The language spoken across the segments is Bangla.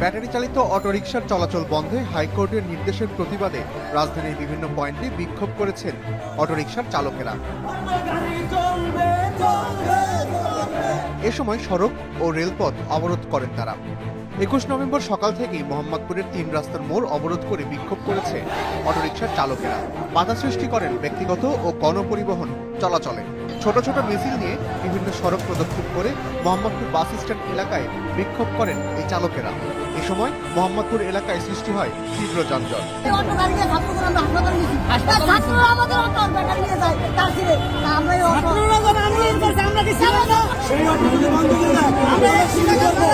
ব্যাটারি চালিত অটোরিকশার চলাচল বন্ধে হাইকোর্টের নির্দেশের প্রতিবাদে রাজধানীর বিভিন্ন পয়েন্টে বিক্ষোভ করেছেন অটোরিকশার চালকেরা। এ সময় সড়ক ও রেলপথ অবরোধ করেন তারা। একুশ নভেম্বর সকাল থেকেই মোহাম্মদপুরের তিন রাস্তার মোড় অবরোধ করে বিক্ষোভ করেছে অটোরিকশার চালকেরা। বাধা সৃষ্টি করেন ব্যক্তিগত ও গণপরিবহন চলাচলে। ছোট ছোট মিছিল নিয়ে বিভিন্ন সড়ক প্রদক্ষিণ করে মোহাম্মদপুর বাস স্ট্যান্ড এলাকায় বিক্ষোভ করেন এই চালকেরা। এ সময় মোহাম্মদপুর এলাকায় সৃষ্টি হয় তীব্র যানজট। আমরা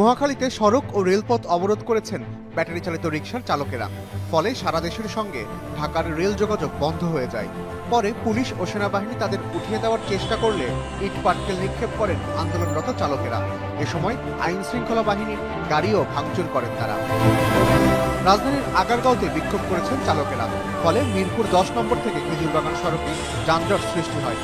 মহাখালীতে সড়ক ও রেলপথ অবরোধ করেছেন ব্যাটারি চালিত রিকশার চালকেরা। ফলে সারা দেশের সঙ্গে ঢাকার রেল যোগাযোগ বন্ধ হয়ে যায়। পরে পুলিশ ও সেনাবাহিনী তাদের উঠিয়ে দেওয়ার চেষ্টা করলে ইট পাটকেল নিক্ষেপ করেন আন্দোলনরত চালকেরা। এ সময় আইন শৃঙ্খলা বাহিনীর গাড়িও ভাঙচুর করেন তারা। রাজধানীর আগারগাঁওতে বিক্ষোভ করেছেন চালকেরা। ফলে মিরপুর দশ নম্বর থেকে খেজুরবাগান সড়কে যানজট সৃষ্টি হয়।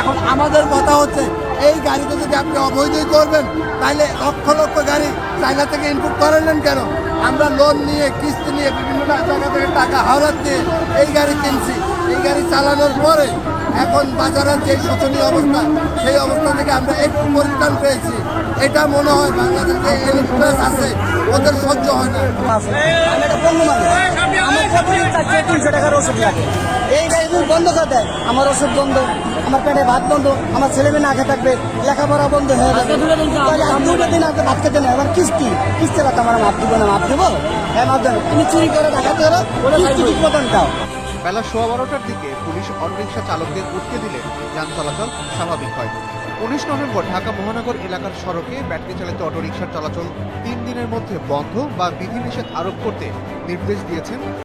এখন আমাদের কথা হচ্ছে, এই গাড়িতে যদি আপনি অবৈধই করবেন তাহলে লক্ষ লক্ষ গাড়ি চাইনা থেকে ইনপুট করালেন কেন? আমরা লোন নিয়ে, কিস্তি নিয়ে বিভিন্ন জায়গা থেকে টাকা হাওড়াত এই গাড়ি কিনছি। এই গাড়ি চালানোর পরে এখন বাজারের যে শোচনীয় অবস্থা সেই অবস্থা থেকে আমরা একটু পরিত্রাণ পেয়েছি। এটা মনে হয় বাংলাদেশে যে ইলেকট্রাস আছে ওদের সহ্য হয় না। বন্ধু মানুষ আমার তিনশো টাকার ওষুধ লাগে। এই গাড়ি যদি বন্ধ করে দেয় আমার ওষুধ বন্ধ আমার পেটে ভাত বন্ধ আমার ছেলে মেয়ে না খেয়ে থাকবে লেখাপড়া বন্ধ হয়ে যাবে। তাহলে আমি দুটো দিন। আগে ভাত খেতে নেই আমার কিস্তি কিস্তি রাখতে আমার মাপ দিব না মাপ দেবো? হ্যাঁ মাপ দেবো তুমি চুরি করে দেখাতে হলো কিস্তি ঠিক মতন দাও। বেলা সোয়া বারোটার দিকে পুলিশ অটোরিকশা চালকদের উঠকে দিলে যান চলাচল স্বাভাবিক হয়। উনিশ নভেম্বর ঢাকা মহানগর এলাকার সড়কে ব্যাটারি চালিত অটোরিকশার চলাচল তিন দিনের মধ্যে বন্ধ বা বিধিনিষেধ আরোপ করতে নির্দেশ দিয়েছেন